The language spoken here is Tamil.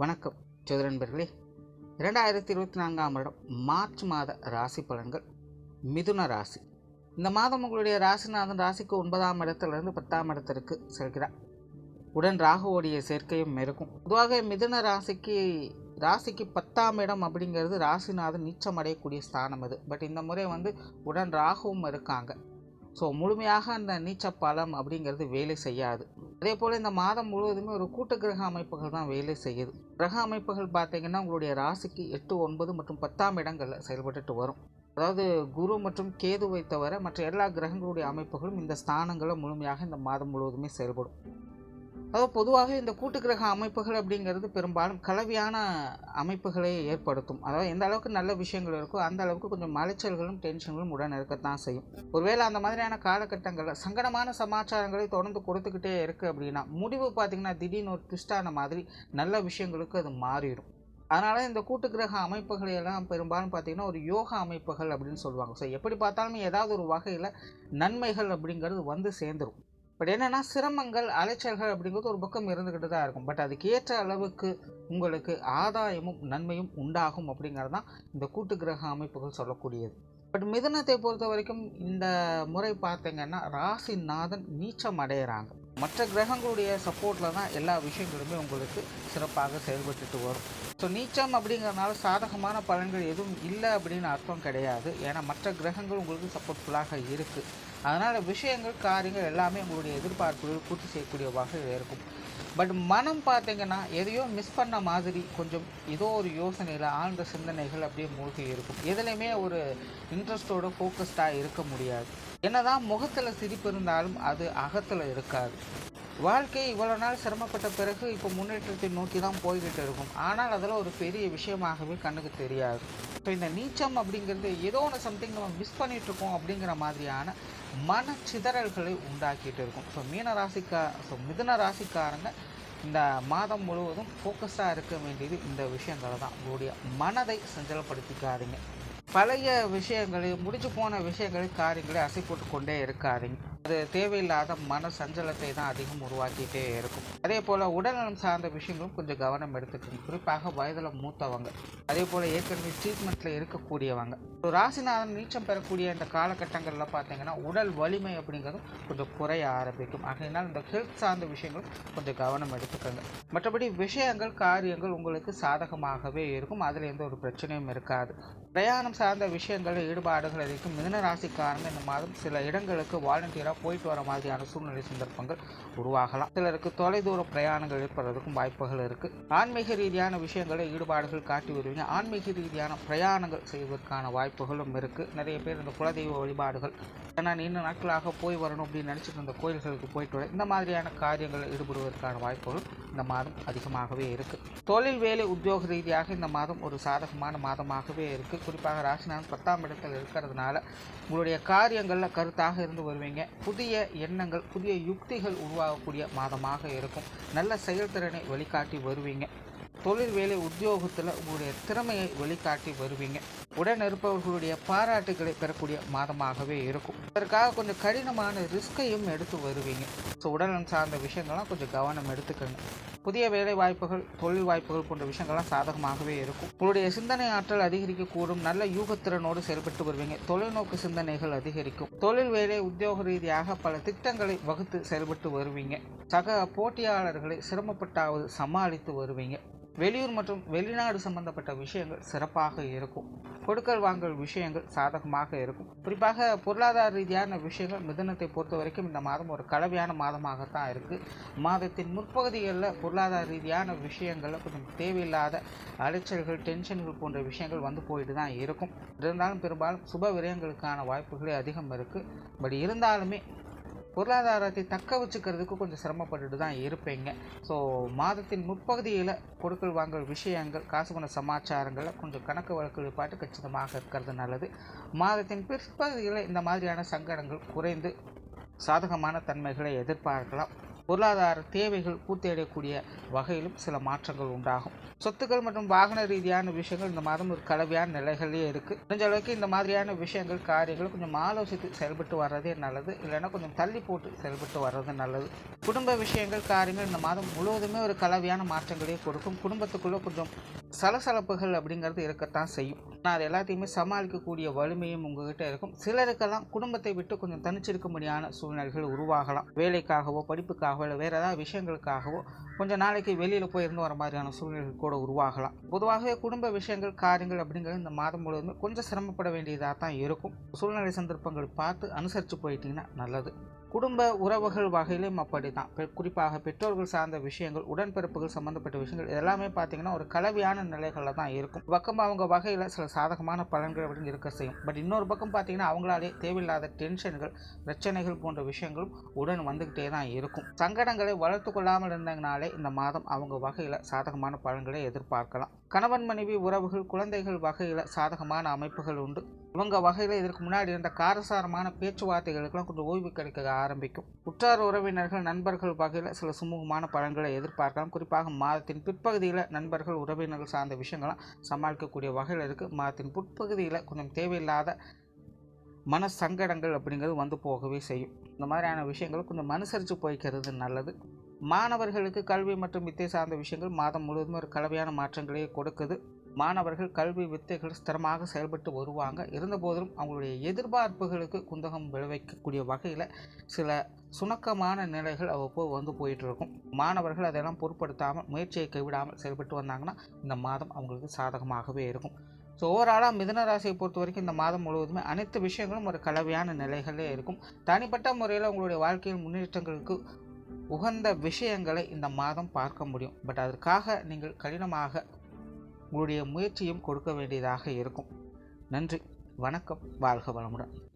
வணக்கம் ஜோதிட இரண்டாயிரத்தி இருபத்தி நான்காம் வருடம் மார்ச் மாத ராசி பலன்கள் மிதுன ராசி. இந்த மாதம் உங்களுடைய ராசிநாதன் ராசிக்கு ஒன்பதாம் இடத்திலிருந்து பத்தாம் இடத்திற்கு செல்கிறார். உடன் ராகுவோடைய சேர்க்கையும் இருக்கும். பொதுவாக மிதுன ராசிக்கு ராசிக்கு பத்தாம் இடம் அப்படிங்கிறது ராசிநாதன் நீச்சம் அடையக்கூடிய ஸ்தானம் அது. பட் இந்த முறை வந்து உடன் ராகுவும் இருக்காங்க. ஸோ முழுமையாக அந்த நீச்ச பலம் அப்படிங்கிறது வேலை செய்யாது. அதே போல் இந்த மாதம் முழுவதுமே ஒரு கூட்டு கிரக அமைப்புகள் தான் வேலை செய்யுது. கிரக அமைப்புகள் பார்த்தீங்கன்னா உங்களுடைய ராசிக்கு எட்டு ஒன்பது மற்றும் பத்தாம் இடங்களில் செயல்பட்டுட்டு வரும். அதாவது குரு மற்றும் கேதுவை தவிர மற்ற எல்லா கிரகங்களுடைய அமைப்புகளும் இந்த ஸ்தானங்களும் முழுமையாக இந்த மாதம் முழுவதுமே செயல்படும். அதாவது பொதுவாக இந்த கூட்டு கிரக அமைப்புகள் அப்படிங்கிறது பெரும்பாலும் கலவையான அமைப்புகளை ஏற்படுத்தும். அதாவது எந்த அளவுக்கு நல்ல விஷயங்கள் இருக்கோ அந்த அளவுக்கு கொஞ்சம் மலைச்சல்களும் டென்ஷன்களும் உடன் இருக்கத்தான் செய்யும். ஒருவேளை அந்த மாதிரியான காலகட்டங்களில் சங்கடமான சமாச்சாரங்களை தொடர்ந்து கொடுத்துக்கிட்டே இருக்குது அப்படின்னா முடிவு பார்த்திங்கன்னா திடீர்னு ஒரு ட்விஸ்டான மாதிரி நல்ல விஷயங்களுக்கு அது மாறிடும். அதனால் இந்த கூட்டு கிரக அமைப்புகளை எல்லாம் பெரும்பாலும் பார்த்திங்கன்னா ஒரு யோகா அமைப்புகள் அப்படின்னு சொல்லுவாங்க. ஸோ எப்படி பார்த்தாலுமே ஏதாவது ஒரு வகையில் நன்மைகள் அப்படிங்கிறது வந்து சேர்ந்துடும் பட் என்னென்னா சிரமங்கள் அலைச்சல்கள் அப்படிங்கிறது ஒரு பக்கம் இருந்துக்கிட்டு தான் இருக்கும். பட் அதுக்கு ஏற்ற அளவுக்கு உங்களுக்கு ஆதாயமும் நன்மையும் உண்டாகும் அப்படிங்கிறது தான் இந்த கூட்டு கிரக அமைப்புகள் சொல்லக்கூடியது. பட் மிதுனத்தை பொறுத்த வரைக்கும் இந்த முறை பார்த்தீங்கன்னா ராசிநாதன் நீச்சம் அடையிறாங்க. மற்ற கிரகங்களுடைய சப்போர்ட்டில் தான் எல்லா விஷயங்களுமே உங்களுக்கு சிறப்பாக செயல்பட்டுட்டு வரும். ஸோ நீச்சம் அப்படிங்கிறனால சாதகமான பலன்கள் எதுவும் இல்லை அப்படின்னு அர்த்தம் கிடையாது. ஏன்னா மற்ற கிரகங்கள் உங்களுக்கு சப்போர்ட்ஃபுல்லாக இருக்குது அதனால் விஷயங்கள் காரியங்கள் எல்லாமே உங்களுடைய எதிர்பார்ப்புகள் பூர்த்தி செய்யக்கூடிய வகையில் இருக்கும். பட் மனம் பார்த்தீங்கன்னா எதையோ மிஸ் பண்ண மாதிரி கொஞ்சம் ஏதோ ஒரு யோசனையில் ஆழ்ந்த சிந்தனைகள் அப்படியே மூழ்கி இருக்கும். எதுலையுமே ஒரு இன்ட்ரெஸ்டோட ஃபோக்கஸ்டாக இருக்க முடியாது. என்னதான் முகத்தில் சிரிப்பு இருந்தாலும் அது அகத்தில் இருக்காது. வாழ்க்கை இவ்வளோ நாள் சிரமப்பட்ட பிறகு இப்போ முன்னேற்றத்தை நோக்கி தான் போய்கிட்டு இருக்கும். ஆனால் அதில் ஒரு பெரிய விஷயமாகவே கண்ணுக்கு தெரியாது. ஸோ இந்த நீச்சம் அப்படிங்கிறது ஏதோ ஒன்று சம்திங் நம்ம மிஸ் பண்ணிகிட்ருக்கோம் அப்படிங்கிற மாதிரியான மனச்சிதறல்களை உண்டாக்கிட்டு இருக்கும். ஸோ மீன ராசிக்கா ஸோ மிதுன ராசிக்காரங்க இந்த மாதம் முழுவதும் ஃபோக்கஸாக இருக்க வேண்டியது இந்த விஷயங்களை தான் உங்களுடைய மனதை சஞ்சலப்படுத்திக்காதீங்க. பழைய விஷயங்களை முடிஞ்சு போன விஷயங்களை காரியங்களை அசை போட்டு கொண்டே இருக்காதிங்க. அது தேவையில்லாத மன சஞ்சலத்தை தான் அதிகம் உருவாக்கிட்டே இருக்கும். அதே போல் உடல்நலம் சார்ந்த விஷயங்களும் கொஞ்சம் கவனம் எடுத்துக்கணும். குறிப்பாக வயதில் மூத்தவங்க. அதே போல் ஏற்கனவே ட்ரீட்மெண்ட்டில் இருக்கக்கூடியவங்க. ஒரு ராசிநாதன் நீச்சம் பெறக்கூடிய இந்த காலகட்டங்களில் பார்த்தீங்கன்னா உடல் வலிமை அப்படிங்கிறதும் கொஞ்சம் குறைய ஆரம்பிக்கும். ஆகையினால் இந்த ஹெல்த் சார்ந்த விஷயங்களும் கொஞ்சம் கவனம் எடுத்துக்கோங்க. மற்றபடி விஷயங்கள் காரியங்கள் உங்களுக்கு சாதகமாகவே இருக்கும். அதில் எந்த ஒரு பிரச்சனையும் இருக்காது. பிரயாணம் சார்ந்த விஷயங்களில் ஈடுபாடுகள் இருக்கும் மிதன ராசிக்காரங்க இந்த மாதம் சில இடங்களுக்கு வாலண்டியராக போயிட்டு வர மாதிரியான சூழ்நிலை சந்தர்ப்பங்கள் உருவாகலாம். சிலருக்கு தொலைதூர பிரயாணங்கள் ஏற்படுறதுக்கும் வாய்ப்புகள் இருக்குது ஆன்மீக ரீதியான விஷயங்களில் ஈடுபாடுகள் காட்டி வருவீங்க. ஆன்மீக ரீதியான பிரயாணங்கள் செய்வதற்கான வாய்ப்புகளும் இருக்குது நிறைய பேர் இந்த குலதெய்வ வழிபாடுகள் நான் இன்னும் நாட்களாக போய் வரணும் அப்படின்னு நினச்சிட்டு இருந்த கோயில்களுக்கு போயிட்டு வர இந்த மாதிரியான காரியங்களில் ஈடுபடுவதற்கான வாய்ப்புகள் இந்த மாதம் அதிகமாகவே இருக்குது தொழில் வேலை உத்தியோக ரீதியாக இந்த மாதம் ஒரு சாதகமான மாதமாகவே இருக்குது குறிப்பாக ராசிநாதன் பத்தாம் இடத்தில் இருக்கிறதுனால உங்களுடைய காரியங்களில் கருத்தாக இருந்து வருவீங்க. புதிய எண்ணங்கள் புதிய யுக்திகள் உருவாகக்கூடிய மாதமாக இருக்கும். நல்ல செயல்திறனை வெளிக்காட்டி வருவீங்க. தொழில் வேலை உத்தியோகத்தில் உங்களுடைய திறமையை வெளிக்காட்டி வருவீங்க. உடன் இருப்பவர்களுடைய பாராட்டுகளை பெறக்கூடிய மாதமாகவே இருக்கும். அதற்காக கொஞ்சம் கடினமான ரிஸ்கையும் எடுத்து வருவீங்க. ஸோ உடல்நலம் சார்ந்த விஷயங்கள்லாம் கொஞ்சம் கவனம் எடுத்துக்கணும் புதிய வேலை வாய்ப்புகள் தொழில் வாய்ப்புகள் போன்ற விஷயங்கள்லாம் சாதகமாகவே இருக்கும். உங்களுடைய சிந்தனை ஆற்றல் அதிகரிக்கக்கூடும். நல்ல யூகத்திறனோடு செயல்பட்டு வருவீங்க. தொலைநோக்கு சிந்தனைகள் அதிகரிக்கும். தொழில் வேலை உத்தியோக ரீதியாக பல திட்டங்களை வகுத்து செயல்பட்டு வருவீங்க. சக போட்டியாளர்களை சிரமப்பட்டாவது சமாளித்து வருவீங்க. வெளியூர் மற்றும் வெளிநாடு சம்பந்தப்பட்ட விஷயங்கள் சிறப்பாக இருக்கும். கொடுக்கல் வாங்கல் விஷயங்கள் சாதகமாக இருக்கும். குறிப்பாக பொருளாதார ரீதியான விஷயங்கள் மிதனத்தை பொறுத்த வரைக்கும் இந்த மாதம் ஒரு கலவையான மாதமாகத்தான் இருக்குது மாதத்தின் முற்பகுதிகளில் பொருளாதார ரீதியான விஷயங்களில் கொஞ்சம் தேவையில்லாத அலைச்சல்கள் டென்ஷன்கள் போன்ற விஷயங்கள் வந்து போயிட்டு தான் இருக்கும். இருந்தாலும் பெரும்பாலும் சுப விரயங்களுக்கான வாய்ப்புகளே அதிகம் இருக்குது பட் இருந்தாலுமே பொருளாதாரத்தை தக்க வச்சுக்கிறதுக்கு கொஞ்சம் சிரமப்பட்டுட்டு தான் இருப்பீங்க. ஸோ மாதத்தின் முற்பகுதியில் கொடுக்கல் வாங்கல் விஷயங்கள் காசு பண சமாச்சாரங்களில் கொஞ்சம் கணக்கு வழக்கு பாட்டு கச்சிதமாக இருக்கிறது நல்லது. மாதத்தின் பிற்பகுதியில் இந்த மாதிரியான சங்கடங்கள் குறைந்து சாதகமான தன்மைகளை எதிர்பார்க்கலாம். பொருளாதார தேவைகள் பூர்த்தியடையக்கூடிய வகையிலும் சில மாற்றங்கள் உண்டாகும். சொத்துக்கள் மற்றும் வாகன ரீதியான விஷயங்கள் இந்த மாதம் ஒரு கலவையான நிலைகள்லேயே இருக்குது முடிஞ்ச அளவுக்கு இந்த மாதிரியான விஷயங்கள் காரியங்கள் கொஞ்சம் ஆலோசித்து செயல்பட்டு வர்றதே நல்லது. இல்லைன்னா கொஞ்சம் தள்ளி போட்டு செயல்பட்டு வர்றது நல்லது. குடும்ப விஷயங்கள் காரியங்கள் இந்த மாதம் முழுவதுமே ஒரு கலவையான மாற்றங்களே கொடுக்கும். குடும்பத்துக்குள்ளே கொஞ்சம் சலசலப்புகள் அப்படிங்கிறது இருக்கத்தான் செய்யும். ஆனால் அது எல்லாத்தையுமே சமாளிக்கக்கூடிய வலிமையும் உங்ககிட்ட இருக்கும். சிலருக்கெல்லாம் குடும்பத்தை விட்டு கொஞ்சம் தனிச்சிருக்க முடியாத சூழ்நிலைகள் உருவாகலாம். வேலைக்காகவோ படிப்புக்காகவோ இல்லை வேறு ஏதாவது விஷயங்களுக்காகவோ கொஞ்சம் நாளைக்கு வெளியில் போயிருந்து வர மாதிரியான சூழ்நிலைகள் கூட உருவாகலாம். பொதுவாகவே குடும்ப விஷயங்கள் காரியங்கள் அப்படிங்கிறது இந்த மாதம் முழுவதுமே கொஞ்சம் சிரமப்பட வேண்டியதாக தான் இருக்கும். சூழ்நிலை சந்தர்ப்பங்கள் பார்த்து அனுசரித்து போயிட்டீங்கன்னா நல்லது. குடும்ப உறவுகள் வகையிலும் அப்படி தான் குறிப்பாக பெற்றோர்கள் சார்ந்த விஷயங்கள் உடன்பிறப்புகள் சம்மந்தப்பட்ட விஷயங்கள் எல்லாமே பார்த்தீங்கன்னா ஒரு கலவையான நிலைகளில் தான் இருக்கும். பக்கம் அவங்க வகையில் சில சாதகமான பலன்கள் அப்படின்னு இருக்க செய்யும். பட் இன்னொரு பக்கம் பார்த்தீங்கன்னா அவங்களாலே தேவையில்லாத டென்ஷன்கள் பிரச்சனைகள் போன்ற விஷயங்களும் உடன் வந்துக்கிட்டே தான் இருக்கும். சங்கடங்களை வளர்த்து கொள்ளாமல் இருந்தங்கனாலே இந்த மாதம் அவங்க வகையில் சாதகமான பலன்களை எதிர்பார்க்கலாம். கணவன் மனைவி உறவுகள் குழந்தைகள் வகையில் சாதகமான அமைப்புகள் உண்டு. இவங்க வகையில் இதற்கு முன்னாடி இருந்த காரசாரமான பேச்சுவார்த்தைகளுக்கெல்லாம் கொஞ்சம் ஓய்வு கிடைக்க ஆரம்பிக்கும். உற்றார் உறவினர்கள் நண்பர்கள் வகையில் சில சுமூகமான பலன்களை எதிர்பார்க்கலாம். குறிப்பாக மாதத்தின் பிற்பகுதியில் நண்பர்கள் உறவினர்கள் சார்ந்த விஷயங்கள்லாம் சமாளிக்கக்கூடிய வகையில் இருக்குது மாதத்தின் பிற்பகுதியில் கொஞ்சம் தேவையில்லாத மன சங்கடங்கள் அப்படிங்கிறது வந்து போகவே செய்யும். இந்த மாதிரியான விஷயங்கள் கொஞ்சம் மனுசரித்து போய்க்கிறது நல்லது. மாணவர்களுக்கு கல்வி மற்றும் வித்தை சார்ந்த விஷயங்கள் மாதம் முழுவதும் ஒரு கலவையான மாற்றங்களே கொடுக்குது. மாணவர்கள் கல்வி வித்தைகள் ஸ்திரமாக செயல்பட்டு வருவாங்க. இருந்தபோதிலும் அவங்களுடைய எதிர்பார்ப்புகளுக்கு குந்தகம் விளைவிக்கக்கூடிய வகையில் சில சுணக்கமான நிலைகள் அவ்வப்போது வந்து போயிட்டுருக்கும். மாணவர்கள் அதெல்லாம் பொருட்படுத்தாமல் முயற்சியை கைவிடாமல் செயல்பட்டு வந்தாங்கன்னா இந்த மாதம் அவங்களுக்கு சாதகமாகவே இருக்கும். ஸோ ஓவராலாக மிதன ராசியை பொறுத்த வரைக்கும் இந்த மாதம் முழுவதுமே அனைத்து விஷயங்களும் ஒரு கலவையான நிலைகளே இருக்கும். தனிப்பட்ட முறையில் உங்களுடைய வாழ்க்கையின் முன்னேற்றங்களுக்கு உகந்த விஷயங்களை இந்த மாதம் பார்க்க முடியும். பட் அதற்காக நீங்கள் கடினமாக உங்களுடைய முயற்சியும் கொடுக்க வேண்டியதாக இருக்கும். நன்றி. வணக்கம். வாழ்க வளமுடன்.